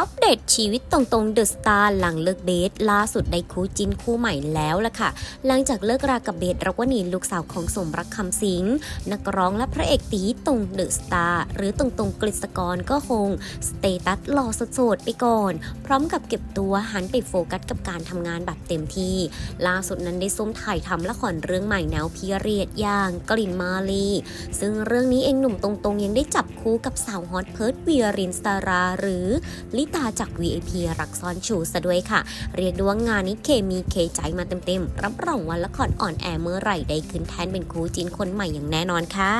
อัปเดตชีวิตตรงๆเดอะสตาร์หลังเลิกเบสล่าสุดได้คู่จินคู่ใหม่แล้วล่ะค่ะ หลังจากเลิกรากับเบสรักวนีลูกสาวของสมรักคำสิง นักร้องและพระเอกตีตรงเดอะสตาร์หรือตรงๆกฤษกรก็คง สเตตัสหล่อสดๆไปก่อน พร้อมกับเก็บตัวหันไปโฟกัสกับการทำงานแบบเต็มที่ ล่าสุดนั้นได้ซุ่มถ่ายทำละครเรื่องใหม่แนวพีเรียดอย่างกลิ่นมาลีซึ่งเรื่องนี้เองหนุ่มตรงๆ ยังได้จับคู่กับสาวฮอตเพิร์ดเวียรินสตาราหรือลิตาจาก VIP รักซ้อนชูซะด้วยค่ะ เรียกได้ว่างานนี้เคมีเคใจมาเต็มๆ รับรองวันละครอ่อนแอเมื่อไหร่ได้ขึ้นแทนเป็นคู่จินคนใหม่อย่างแน่นอนค่ะ